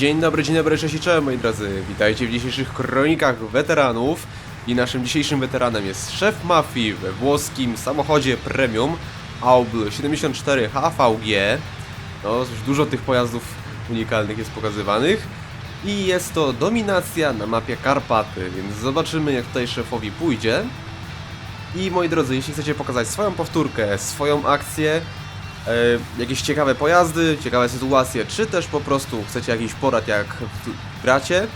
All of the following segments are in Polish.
Dzień dobry, dzień dobry, cześć i cześć moi drodzy. Witajcie w dzisiejszych kronikach weteranów. I naszym dzisiejszym weteranem jest szef mafii we włoskim samochodzie premium Aubl 74 HVG. No, dużo tych pojazdów unikalnych jest pokazywanych. I jest to dominacja na mapie Karpaty, więc zobaczymy jak tutaj szefowi pójdzie. I moi drodzy, jeśli chcecie pokazać swoją powtórkę, swoją akcję, jakieś ciekawe pojazdy, ciekawe sytuacje, czy też po prostu chcecie jakiś porad jak gracie,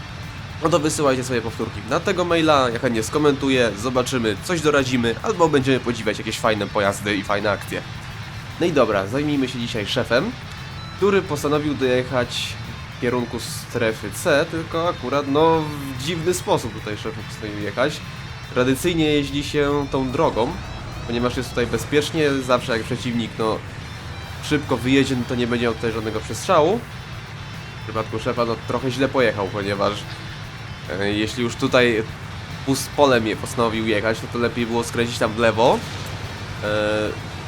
no to wysyłajcie swoje powtórki na tego maila, ja chętnie skomentuję, zobaczymy, coś doradzimy, albo będziemy podziwiać jakieś fajne pojazdy i fajne akcje. No i dobra, zajmijmy się dzisiaj szefem, który postanowił dojechać w kierunku strefy C, tylko akurat no w dziwny sposób tutaj szef postanowił jechać. Tradycyjnie jeździ się tą drogą, ponieważ jest tutaj bezpiecznie, zawsze jak przeciwnik no szybko wyjedzie, no to nie będzie miał tutaj żadnego przestrzału. W przypadku szefa no trochę źle pojechał, ponieważ e, jeśli już tutaj pust polem je postanowił jechać, no to lepiej było skręcić tam w lewo e,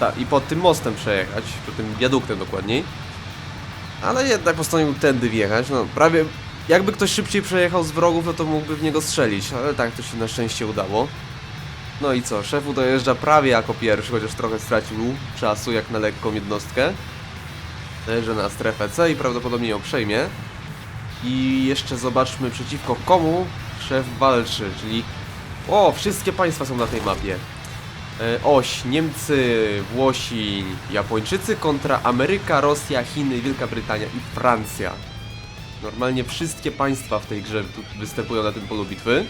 ta, i pod tym mostem przejechać, pod tym wiaduktem dokładniej. Ale jednak postanowił tędy wjechać, no prawie jakby ktoś szybciej przejechał z wrogów, no to mógłby w niego strzelić, ale tak to się na szczęście udało. No i co, szefu dojeżdża prawie jako pierwszy, chociaż trochę stracił czasu jak na lekką jednostkę. Dojeżdża na strefę C i prawdopodobnie ją przejmie. I jeszcze zobaczmy przeciwko komu szef walczy, czyli... O, wszystkie państwa są na tej mapie. E, Oś, Niemcy, Włosi, Japończycy kontra Ameryka, Rosja, Chiny, Wielka Brytania i Francja. Normalnie wszystkie państwa w tej grze występują na tym polu bitwy.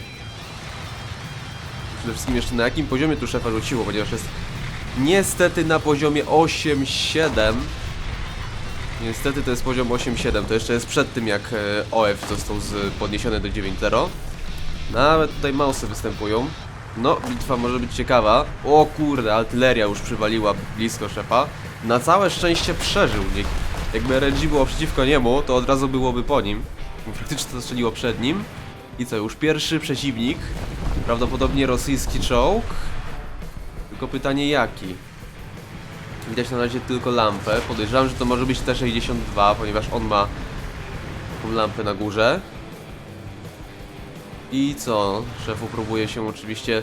Przede wszystkim jeszcze na jakim poziomie tu szefa rzuciło, ponieważ jest niestety na poziomie 8-7. Niestety to jest poziom 8-7, to jeszcze jest przed tym jak e, OF został podniesiony do 9-0. Nawet tutaj mausy występują. No, bitwa może być ciekawa. O kurde, artyleria już przywaliła blisko szefa. Na całe szczęście przeżył. Nie, jakby RNG było przeciwko niemu, to od razu byłoby po nim. Praktycznie to strzeliło przed nim. I co, już pierwszy przeciwnik. Prawdopodobnie rosyjski czołg. Tylko pytanie jaki? Widać na razie tylko lampę. Podejrzewam, że to może być T-62, ponieważ on ma taką lampę na górze. I co? Szefu próbuje się oczywiście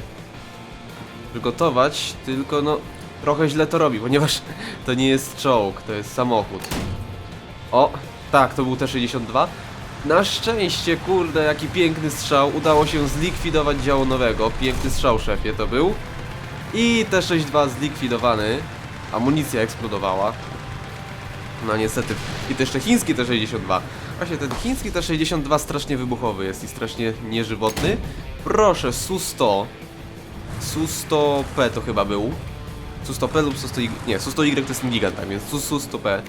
przygotować, tylko no trochę źle to robi, ponieważ to nie jest czołg, to jest samochód. O, tak, to był T-62. Na szczęście, kurde, jaki piękny strzał. Udało się zlikwidować działo nowego. Piękny strzał, szefie, to był. I T-62 zlikwidowany. Amunicja eksplodowała. No niestety. I to jeszcze chiński T-62. Właśnie ten chiński T-62 strasznie wybuchowy jest i strasznie nieżywotny. Proszę, Su-100. Su-100P to chyba był. Su-100P lub Su-100Y. Nie, Su-100Y to jest gigant, tak więc Su-100P.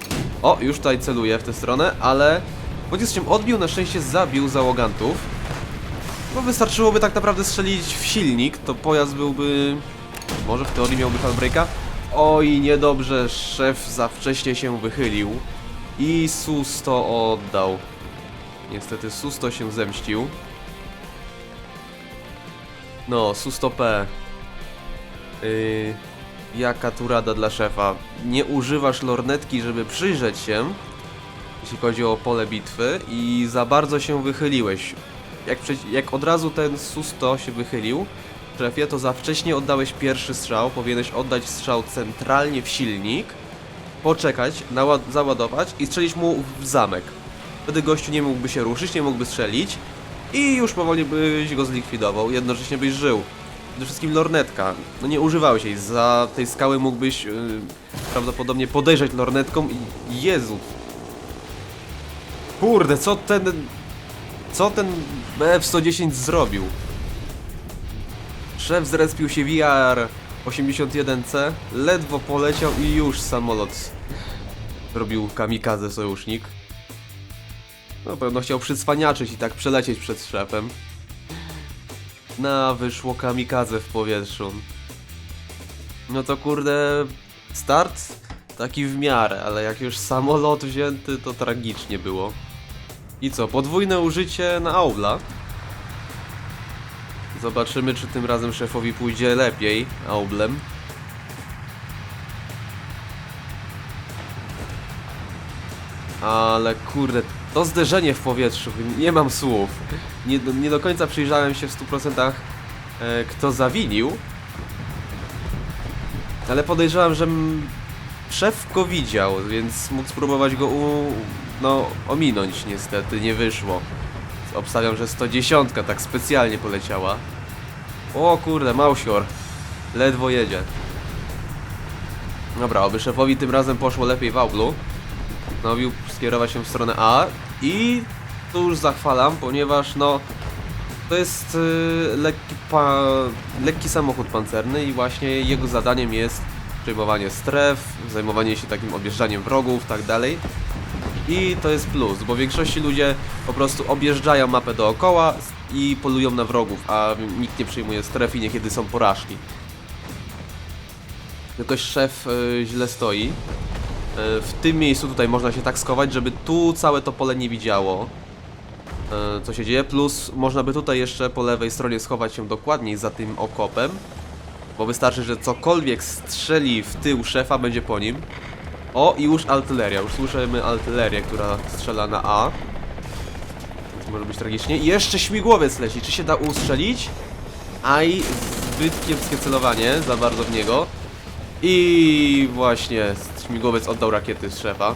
O, już tutaj celuje w tę stronę, ale... Pocisk się odbił, na szczęście zabił załogantów. No wystarczyłoby tak naprawdę strzelić w silnik, to pojazd byłby... Może w teorii miałby halbreaka? Oj, niedobrze, szef za wcześnie się wychylił. I Su-100 oddał. Niestety Su-100 się zemścił. No, Su-100P. Yy, jaka tu rada dla szefa? Nie używasz lornetki, żeby przyjrzeć się, jeśli chodzi o pole bitwy i za bardzo się wychyliłeś. Jak, jak od razu ten Su-100 się wychylił, szefie, to za wcześnie oddałeś pierwszy strzał, powinieneś oddać strzał centralnie w silnik, poczekać, załadować i strzelić mu w zamek. Wtedy gościu nie mógłby się ruszyć, nie mógłby strzelić i już powoli byś go zlikwidował, jednocześnie byś żył. Przede wszystkim lornetka. No nie używałeś jej, za tej skały mógłbyś yy, prawdopodobnie podejrzeć lornetką i Jezu. Kurde, co ten... Co ten BF-110 zrobił? Szef zrespił się VR 81C, ledwo poleciał i już samolot robił kamikadze sojusznik. No pewno chciał przycwaniaczyć i tak przelecieć przed szefem. Na wyszło kamikadze w powietrzu. No to kurde, start taki w miarę, ale jak już samolot wzięty, to tragicznie było. I co, podwójne użycie na Aula. Zobaczymy, czy tym razem szefowi pójdzie lepiej Aublem. Ale kurde, to zderzenie w powietrzu, nie mam słów. Nie, nie do końca przyjrzałem się w 100% e, kto zawinił. Ale podejrzewam, że szef go widział, więc mógł spróbować go u, no, ominąć. Niestety nie wyszło. Obstawiam, że 110 tak specjalnie poleciała. O kurde, Mausior. Ledwo jedzie. Dobra, oby szefowi tym razem poszło lepiej w Aublu. Postanowił skierować się w stronę A i tu już zachwalam, ponieważ no to jest y, lekki, pa, lekki samochód pancerny i właśnie jego zadaniem jest przejmowanie stref, zajmowanie się takim objeżdżaniem wrogów, tak dalej. I to jest plus, bo w większości ludzie po prostu objeżdżają mapę dookoła i polują na wrogów, a nikt nie przyjmuje stref i niekiedy są porażki. Jakoś szef y, źle stoi. Y, w tym miejscu tutaj można się tak skować, żeby tu całe to pole nie widziało. y, co się dzieje, plus można by tutaj jeszcze po lewej stronie schować się dokładniej za tym okopem. Bo wystarczy, że cokolwiek strzeli w tył szefa, będzie po nim. O, i już artyleria. Już słyszymy artylerię, która strzela na A. Więc może być tragicznie. I jeszcze śmigłowiec leci. Czy się da ustrzelić? Aj, zbyt kiepskie celowanie, za bardzo w niego. I właśnie śmigłowiec oddał rakiety z szefa.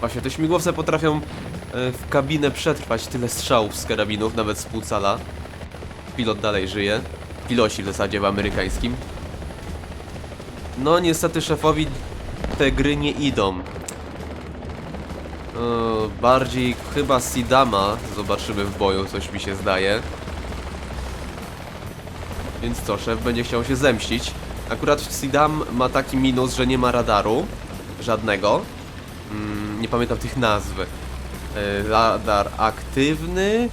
Właśnie, te śmigłowce potrafią e, w kabinę przetrwać tyle strzałów z karabinów, nawet z pół cala. Pilot dalej żyje. Piloci w zasadzie w amerykańskim. No niestety szefowi te gry nie idą. E, bardziej chyba Sidama zobaczymy w boju, coś mi się zdaje. Więc co, szef będzie chciał się zemścić. Akurat Sidam ma taki minus, że nie ma radaru. Żadnego. Mm, nie pamiętam tych nazw. E, radar aktywny.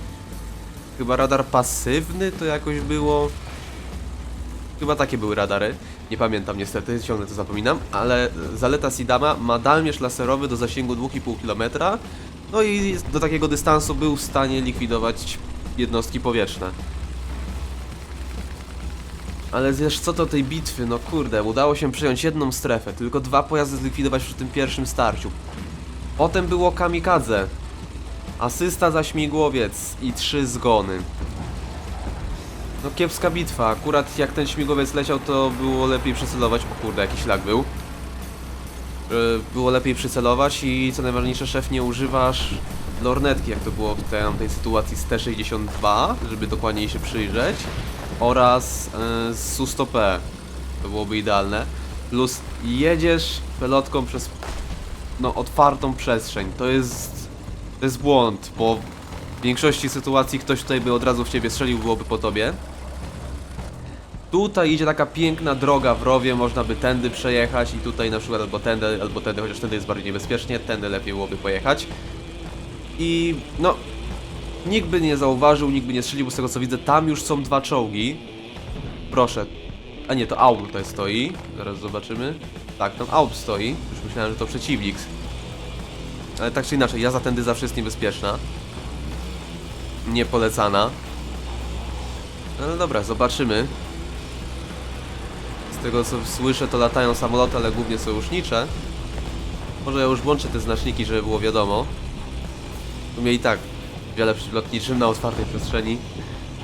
Chyba radar pasywny to jakoś było. Chyba takie były radary. Nie pamiętam niestety, ciągle to zapominam, ale zaleta Sidama ma dalmierz laserowy do zasięgu 2,5 km. No i do takiego dystansu był w stanie likwidować jednostki powietrzne. Ale wiesz co do tej bitwy, no kurde, udało się przejąć jedną strefę, tylko dwa pojazdy zlikwidować przy tym pierwszym starciu. Potem było kamikadze, asysta za śmigłowiec i trzy zgony. No kiepska bitwa, akurat jak ten śmigłowiec leciał to było lepiej przycelować, o kurde jakiś lag był. Yy, Było lepiej przycelować i co najważniejsze szef nie używasz lornetki jak to było w tej, sytuacji z T-62, żeby dokładniej się przyjrzeć oraz yy, z Su-100P. To byłoby idealne. Plus jedziesz pelotką przez no, otwartą przestrzeń. To jest, to jest błąd, bo w większości sytuacji ktoś tutaj by od razu w ciebie strzelił, byłoby po tobie. Tutaj idzie taka piękna droga w rowie, można by tędy przejechać i tutaj na przykład albo tędy, albo tędy, chociaż tędy jest bardziej niebezpiecznie, tędy lepiej byłoby pojechać. I no, nikt by nie zauważył, nikt by nie strzelił, z tego co widzę, tam już są dwa czołgi. Proszę. A nie, to Aub tutaj stoi. Zaraz zobaczymy. Tak, tam Aub stoi. Już myślałem, że to przeciwnik. Ale tak czy inaczej, jazda tędy zawsze jest niebezpieczna. Nie polecana. No, no dobra, zobaczymy. Z tego co słyszę, to latają samoloty, ale głównie sojusznicze. Może ja już włączę te znaczniki, żeby było wiadomo. Tu mnie i tak wiele lotniczym na otwartej przestrzeni.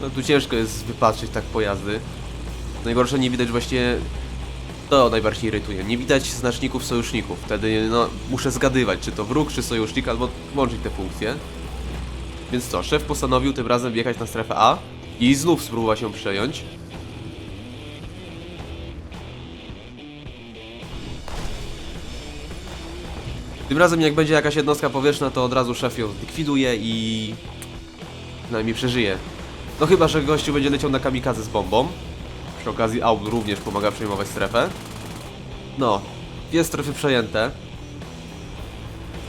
No tu ciężko jest wypatrzeć tak pojazdy. Najgorsze nie widać właśnie... To najbardziej irytuje. Nie widać znaczników sojuszników. Wtedy no, muszę zgadywać, czy to wróg, czy sojusznik, albo łączyć te funkcje. Więc co, szef postanowił tym razem wjechać na strefę A i znów spróbować się przejąć. Tym razem jak będzie jakaś jednostka powietrzna, to od razu szef ją zlikwiduje i przynajmniej przeżyje. No chyba, że gościu będzie leciał na kamikadze z bombą. Przy okazji Aub również pomaga przejmować strefę. No, dwie strefy przejęte.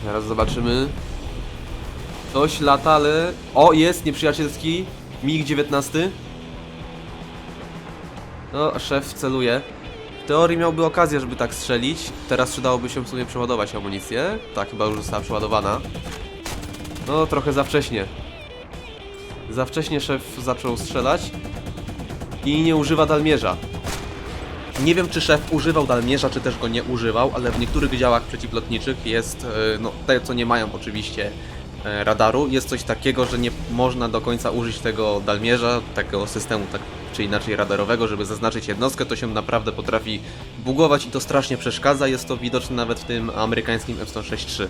Zaraz zobaczymy. Coś lata, ale... O, jest nieprzyjacielski MiG-19. No, szef celuje. W teorii miałby okazję, żeby tak strzelić. Teraz przydałoby się w sumie przeładować amunicję. Tak, chyba już została przeładowana. No, trochę za wcześnie. Za wcześnie szef zaczął strzelać. I nie używa dalmierza. Nie wiem, czy szef używał dalmierza, czy też go nie używał, ale w niektórych działach przeciwlotniczych jest, e, no te co nie mają oczywiście e, radaru, jest coś takiego, że nie można do końca użyć tego dalmierza, takiego systemu tak czy inaczej radarowego, żeby zaznaczyć jednostkę, to się naprawdę potrafi bugować i to strasznie przeszkadza, jest to widoczne nawet w tym amerykańskim F-106-3.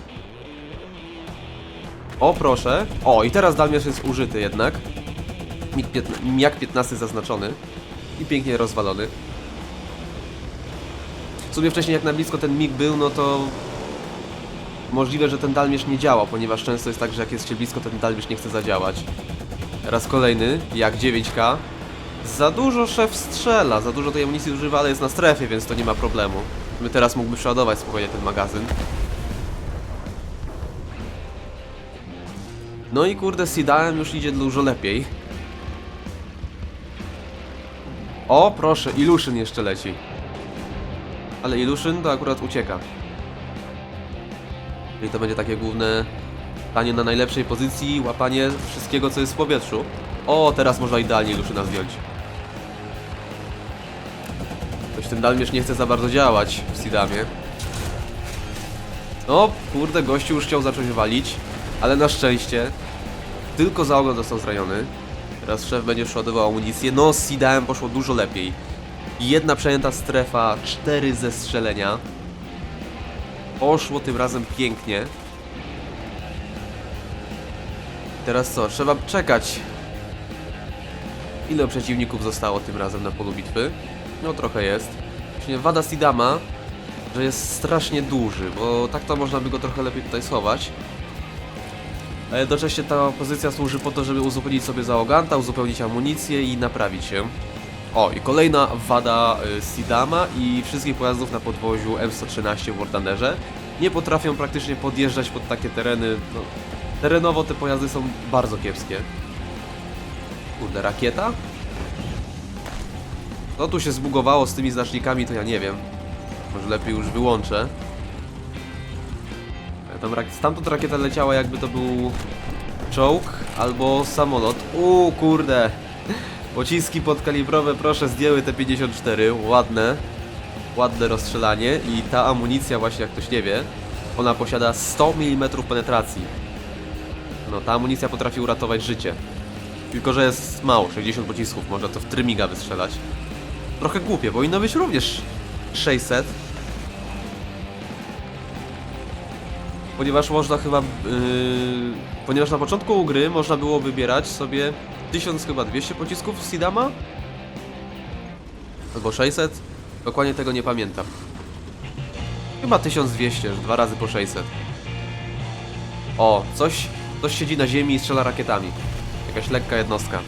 O proszę, o i teraz dalmierz jest użyty jednak, jak 15 zaznaczony i pięknie rozwalony. W sumie wcześniej jak na blisko ten MiG był, no to możliwe, że ten dalmierz nie działa, ponieważ często jest tak, że jak jest się blisko, ten dalmierz nie chce zadziałać. Raz kolejny, jak 9K. Za dużo szef strzela, za dużo tej amunicji używa, ale jest na strefie, więc to nie ma problemu. My teraz mógłby przeładować spokojnie ten magazyn. No i kurde, z Sidałem już idzie dużo lepiej. O, proszę, Illusion jeszcze leci. Ale Illusion to akurat ucieka. Czyli to będzie takie główne stanie na najlepszej pozycji, łapanie wszystkiego, co jest w powietrzu. O, teraz można idealnie Illusiona zdjąć. Ktoś ten dalmierz nie chce za bardzo działać w Sidamie. No, kurde, gościu już chciał zacząć walić, ale na szczęście tylko za ogon został zraniony. Teraz szef będzie przeładował amunicję. No, z Sidamem poszło dużo lepiej. Jedna przejęta strefa, cztery zestrzelenia. Poszło tym razem pięknie. Teraz co? Trzeba czekać. Ile przeciwników zostało tym razem na polu bitwy? No trochę jest. Właśnie wada Sidama, że jest strasznie duży, bo tak to można by go trochę lepiej tutaj schować. A jednocześnie ta pozycja służy po to, żeby uzupełnić sobie załoganta, uzupełnić amunicję i naprawić się. O, i kolejna wada y, Sidama i wszystkich pojazdów na podwoziu M113 w Wardanerze. Nie potrafią praktycznie podjeżdżać pod takie tereny. No, terenowo te pojazdy są bardzo kiepskie. Kurde, rakieta? No tu się zbugowało z tymi znacznikami, to ja nie wiem. Może lepiej już wyłączę. E, Tam rak- stamtąd rakieta leciała jakby to był czołg albo samolot. Uuu, kurde. Pociski podkalibrowe, proszę, zdjęły te 54. Ładne. Ładne rozstrzelanie. I ta amunicja, właśnie jak ktoś nie wie, ona posiada 100 mm penetracji. No, ta amunicja potrafi uratować życie. Tylko, że jest mało, 60 pocisków, można to w trymiga wystrzelać. Trochę głupie, powinno być również 600. Ponieważ można chyba, yy, ponieważ na początku gry można było wybierać sobie 1000 chyba 200 pocisków z Sidama? Albo 600? Dokładnie tego nie pamiętam. Chyba 1200, że dwa razy po 600. O, coś, coś siedzi na ziemi i strzela rakietami. Jakaś lekka jednostka.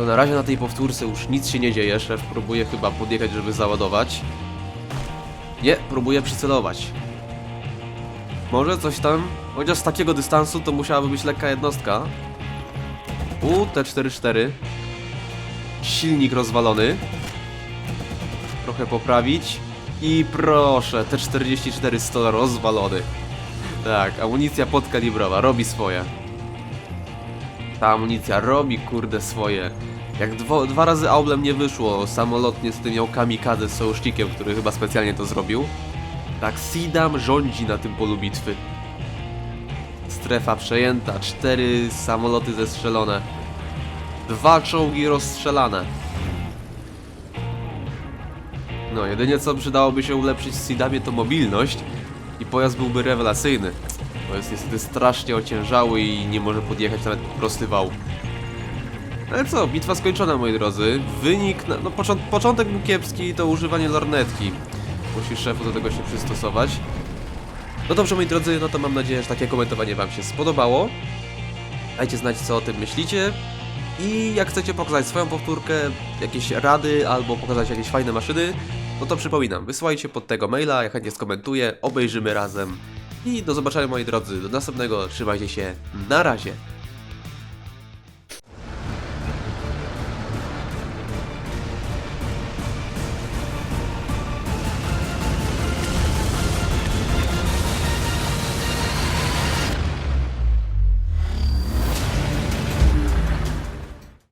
No na razie na tej powtórce już nic się nie dzieje. Szef próbuje chyba podjechać, żeby załadować. Nie, próbuje przycelować. Może coś tam, chociaż z takiego dystansu to musiałaby być lekka jednostka. U, T44. Silnik rozwalony. Trochę poprawić. I proszę, T44 100 rozwalony. Tak, amunicja podkalibrowa, robi swoje. Ta amunicja robi kurde swoje. Jak dwo, dwa razy Aublem nie wyszło, samolot niestety miał kamikadze z sojusznikiem, który chyba specjalnie to zrobił. Tak Sidam rządzi na tym polu bitwy. Strefa przejęta, cztery samoloty zestrzelone. Dwa czołgi rozstrzelane. No, jedynie co przydałoby się ulepszyć w Sidamie to mobilność i pojazd byłby rewelacyjny. Bo jest niestety strasznie ociężały i nie może podjechać nawet prosty wał. Ale co, bitwa skończona moi drodzy. Wynik, na, no począ początek był kiepski, to używanie lornetki. Musi szefu do tego się przystosować. No dobrze moi drodzy, no to mam nadzieję, że takie komentowanie wam się spodobało. Dajcie znać co o tym myślicie. I jak chcecie pokazać swoją powtórkę, jakieś rady albo pokazać jakieś fajne maszyny, no to przypominam, wysyłajcie pod tego maila, ja chętnie skomentuję, obejrzymy razem. I do zobaczenia moi drodzy, do następnego, trzymajcie się, na razie.